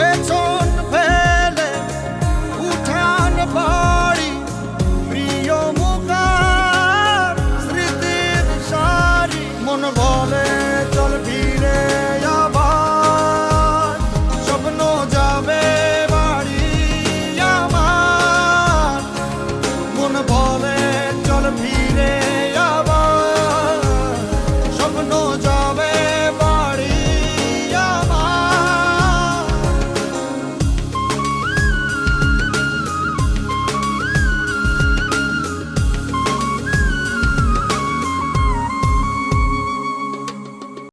It's